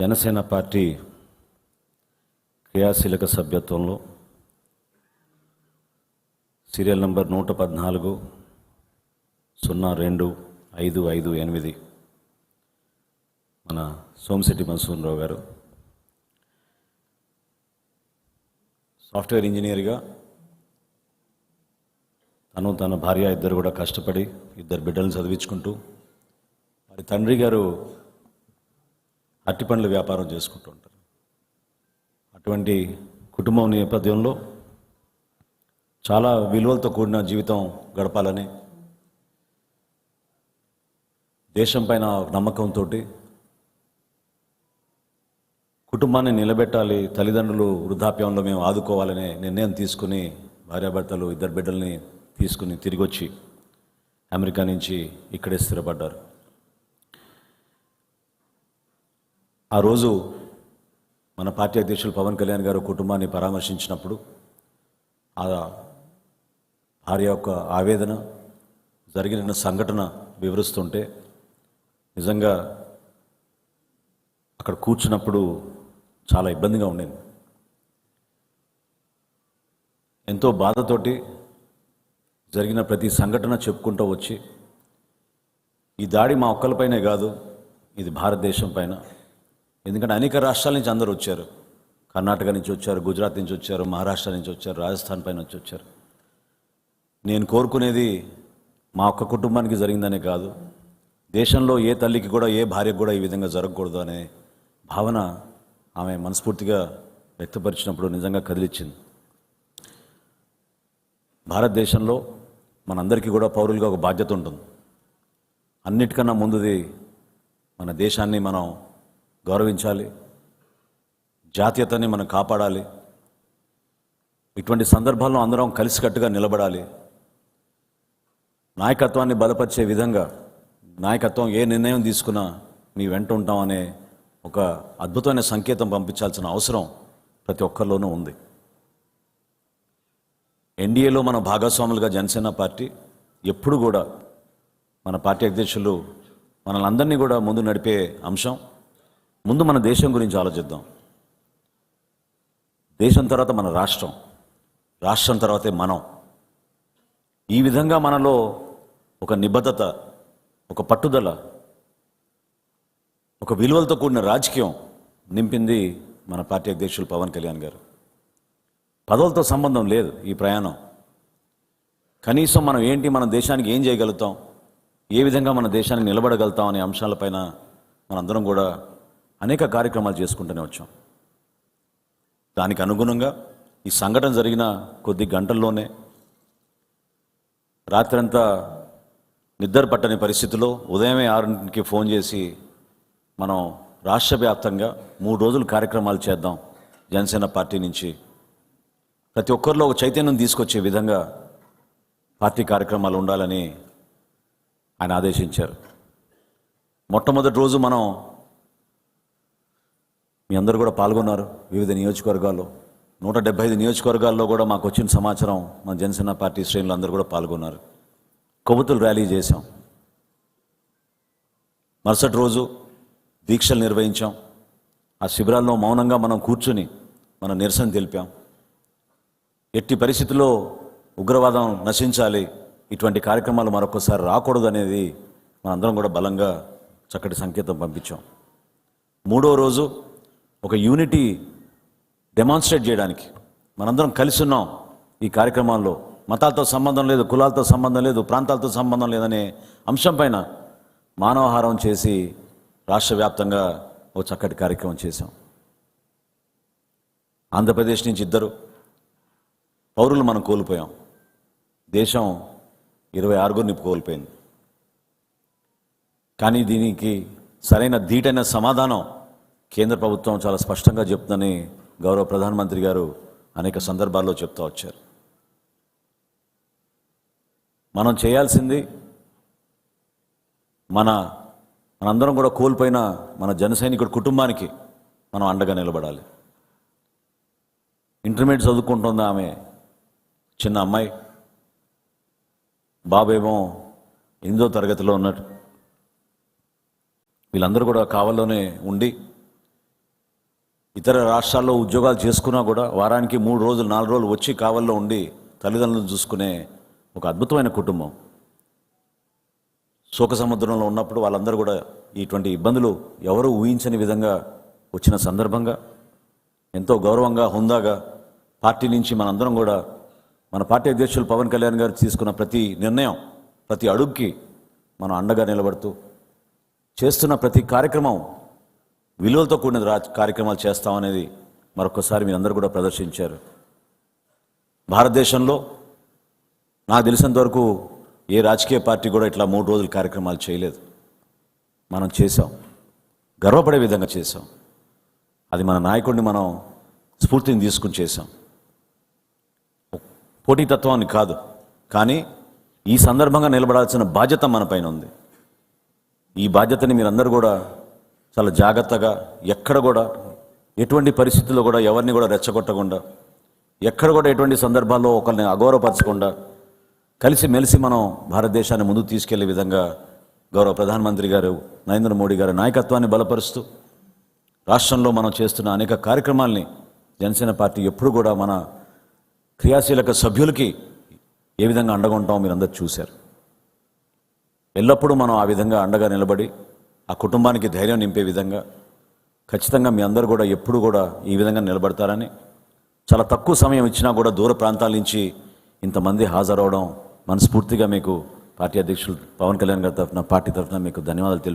Janasena party క్రియాశీలక సభ్యత్వంలో serial number నూట పద్నాలుగు సున్నా రెండు ఐదు ఐదు ఎనిమిది. మన సోమశెట్టి మన్సూన్రావు గారు. సాఫ్ట్వేర్ ఇంజనీర్గా తను తన భార్య ఇద్దరు కూడా కష్టపడి ఇద్దరు బిడ్డలను చదివించుకుంటూ వారి తండ్రి గారు అట్టి పండ్ల వ్యాపారం చేసుకుంటూ ఉంటారు. అటువంటి కుటుంబం నేపథ్యంలో చాలా విలువలతో కూడిన జీవితం గడపాలని దేశం పైన నమ్మకంతో కుటుంబాన్ని నిలబెట్టాలి తల్లిదండ్రులు వృద్ధాప్యంలో మేము ఆదుకోవాలనే నిర్ణయం తీసుకుని భార్యాభర్తలు ఇద్దరు బిడ్డల్ని తీసుకుని తిరిగి వచ్చి అమెరికా నుంచి ఇక్కడే స్థిరపడ్డారు. ఆ రోజు మన పార్టీ అధ్యక్షులు పవన్ కళ్యాణ్ గారు కుటుంబాన్ని పరామర్శించినప్పుడు ఆ భార్య యొక్క ఆవేదన జరిగిన సంఘటన వివరిస్తుంటే నిజంగా అక్కడ కూర్చున్నప్పుడు చాలా ఇబ్బందిగా ఉండేది. ఎంతో బాధతోటి జరిగిన ప్రతి సంఘటన చెప్పుకుంటూ వచ్చి ఈ దాడి మా ఒక్కలపైనే కాదు ఇది భారతదేశం పైన. ఎందుకంటే అనేక రాష్ట్రాల నుంచి అందరూ వచ్చారు. కర్ణాటక నుంచి వచ్చారు గుజరాత్ నుంచి వచ్చారు మహారాష్ట్ర నుంచి వచ్చారు రాజస్థాన్ పైన నుంచి వచ్చారు. నేను కోరుకునేది మా ఒక్క కుటుంబానికి జరిగిందనే కాదు. దేశంలో ఏ తల్లికి కూడా ఏ భార్యకు కూడా ఈ విధంగా జరగకూడదు అనే భావన ఆమె మనస్ఫూర్తిగా వ్యక్తపరిచినప్పుడు నిజంగా కదిలిచ్చింది. భారతదేశంలో మనందరికీ కూడా పౌరులుగా ఒక బాధ్యత ఉంటుంది. అన్నిటికన్నా ముందుది మన దేశాన్ని మనం గౌరవించాలి. జాతీయతని మనం కాపాడాలి. ఇటువంటి సందర్భాల్లో అందరం కలిసికట్టుగా నిలబడాలి. నాయకత్వాన్ని బలపరిచే విధంగా నాయకత్వం ఏ నిర్ణయం తీసుకున్నా మీ వెంట ఉంటామనే ఒక అద్భుతమైన సంకేతం పంపించాల్సిన అవసరం ప్రతి ఒక్కరిలోనూ ఉంది. ఎన్డీఏలో మన భాగస్వాములుగా జనసేన పార్టీ ఎప్పుడు కూడా మన పార్టీ అధ్యక్షులు మనల్ని అందరినీ కూడా ముందు నడిపే అంశం ముందు మన దేశం గురించి ఆలోచిద్దాం. దేశం తర్వాత మన రాష్ట్రం రాష్ట్రం తర్వాతే మనం. ఈ విధంగా మనలో ఒక నిబద్ధత ఒక పట్టుదల ఒక విలువలతో కూడిన రాజకీయం నింపింది మన పార్టీ అధ్యక్షులు పవన్ కళ్యాణ్ గారు. పదవులతో సంబంధం లేదు ఈ ప్రయాణం. కనీసం మనం ఏంటి మన దేశానికి ఏం చేయగలుగుతాం ఏ విధంగా మన దేశాన్ని నిలబడగలుగుతాం అనే అంశాలపైన మనందరం కూడా అనేక కార్యక్రమాలు చేసుకుంటూనే వచ్చాం. దానికి అనుగుణంగా ఈ సంఘటన జరిగిన కొద్ది గంటల్లోనే రాత్రంతా నిద్ర పట్టని పరిస్థితిలో ఉదయమే ఆరుకి ఫోన్ చేసి మనం రాష్ట్ర వ్యాప్తంగా మూడు రోజులు కార్యక్రమాలు చేద్దాం. జనసేన పార్టీ నుంచి ప్రతి ఒక్కరిలో ఒక చైతన్యం తీసుకొచ్చే విధంగా పార్టీ కార్యక్రమాలు ఉండాలని ఆయన ఆదేశించారు. మొట్టమొదటి రోజు మనం మీ అందరూ కూడా పాల్గొన్నారు వివిధ నియోజకవర్గాల్లో. నూట డెబ్బై ఐదు నియోజకవర్గాల్లో కూడా మాకు వచ్చిన సమాచారం మన జనసేన పార్టీ శ్రేణులు అందరూ కూడా పాల్గొన్నారు. కొవ్వొత్తులు ర్యాలీ చేశాం. మరుసటి రోజు దీక్షలు నిర్వహించాం. ఆ శిబిరాల్లో మౌనంగా మనం కూర్చుని మనం నిరసన తెలిపాం. ఎట్టి పరిస్థితుల్లో ఉగ్రవాదం నశించాలి ఇటువంటి కార్యక్రమాలు మరొకసారి రాకూడదు అనేది మనందరం కూడా బలంగా చక్కటి సంకేతం పంపించాం. మూడో రోజు ఒక యూనిటీ డెమాన్స్ట్రేట్ చేయడానికి. మనందరం కలిసి ఉన్నాం ఈ కార్యక్రమాల్లో. మతాలతో సంబంధం లేదు కులాలతో సంబంధం లేదు ప్రాంతాలతో సంబంధం లేదనే అంశం పైన మానవహారం చేసి రాష్ట్ర వ్యాప్తంగా ఒక చక్కటి కార్యక్రమం చేశాం. ఆంధ్రప్రదేశ్ నుంచి ఇద్దరు పౌరులు మనం కోల్పోయాం. దేశం ఇరవై ఆరుగురిని కోల్పోయింది. కానీ దీనికి సరైన ధీటైన సమాధానం కేంద్ర ప్రభుత్వం చాలా స్పష్టంగా చెప్తుందని గౌరవ ప్రధానమంత్రి గారు అనేక సందర్భాల్లో చెప్తూ వచ్చారు. మనం చేయాల్సింది మన మనందరం కూడా కోల్పోయిన మన జనసైనికుడి కుటుంబానికి మనం అండగా నిలబడాలి. ఇంటర్మీడియట్ చదువుకుంటుంది ఆమె? చిన్న అమ్మాయి. బాబేమో ఎనిమిదో తరగతిలో ఉన్నాడు వీళ్ళందరూ కూడా కావల్లోనే ఉండి ఇతర రాష్ట్రాల్లో ఉద్యోగాలు చేసుకున్నా కూడా వారానికి మూడు రోజులు నాలుగు రోజులు వచ్చి కావల్లో ఉండి తల్లిదండ్రులను చూసుకునే ఒక అద్భుతమైన కుటుంబం. శోక సముద్రంలో ఉన్నప్పుడు వాళ్ళందరూ కూడా ఇటువంటి ఇబ్బందులు ఎవరు ఊహించని విధంగా వచ్చిన సందర్భంగా ఎంతో గౌరవంగా హుందాగా పార్టీ నుంచి మనందరం కూడా మన పార్టీ అధ్యక్షులు పవన్ కళ్యాణ్ గారు తీసుకున్న ప్రతి నిర్ణయం ప్రతి అడుగుకి మనం అండగా నిలబడుతూ చేస్తున్న ప్రతి కార్యక్రమం విలువలతో కూడిన రా కార్యక్రమాలు చేస్తామనేది మరొకసారి మీరందరూ కూడా ప్రదర్శించారు. భారతదేశంలో నాకు తెలిసినంత వరకు ఏ రాజకీయ పార్టీ కూడా ఇట్లా మూడు రోజుల కార్యక్రమాలు చేయలేదు. మనం చేసాం గర్వపడే విధంగా చేసాం అది మన నాయకుడిని మనం స్ఫూర్తిని తీసుకుని చేసాం పోటీతత్వాన్ని కాదు. కానీ ఈ సందర్భంగా నిలబడాల్సిన బాధ్యత మన పైన ఉంది. ఈ బాధ్యతని మీరందరూ కూడా చాలా జాగ్రత్తగా ఎక్కడ కూడా ఎటువంటి పరిస్థితుల్లో కూడా ఎవరిని కూడా రెచ్చగొట్టకుండా ఎక్కడ కూడా ఎటువంటి సందర్భాల్లో ఒకరిని అగౌరవపరచకుండా కలిసి మెలిసి మనం భారతదేశాన్ని ముందుకు తీసుకెళ్ళే విధంగా గౌరవ ప్రధానమంత్రి గారు నరేంద్ర మోడీ గారి నాయకత్వాన్ని బలపరుస్తూ రాష్ట్రంలో మనం చేస్తున్న అనేక కార్యక్రమాల్ని జనసేన పార్టీ ఎప్పుడు కూడా మన క్రియాశీలక సభ్యులకి ఏ విధంగా అండగా ఉంటామో మీరందరూ చూశారు. ఎల్లప్పుడూ మనం ఆ విధంగా అండగా నిలబడి ఆ కుటుంబానికి ధైర్యం నింపే విధంగా ఖచ్చితంగా మీ అందరూ కూడా ఎప్పుడు కూడా ఈ విధంగా నిలబడతారని చాలా తక్కువ సమయం ఇచ్చినా కూడా దూర ప్రాంతాల నుంచి ఇంతమంది హాజరవడం మనస్ఫూర్తిగా మీకు పార్టీ అధ్యక్షులు పవన్ కళ్యాణ్ గారి తరఫున పార్టీ తరఫున మీకు ధన్యవాదాలు తెలుపు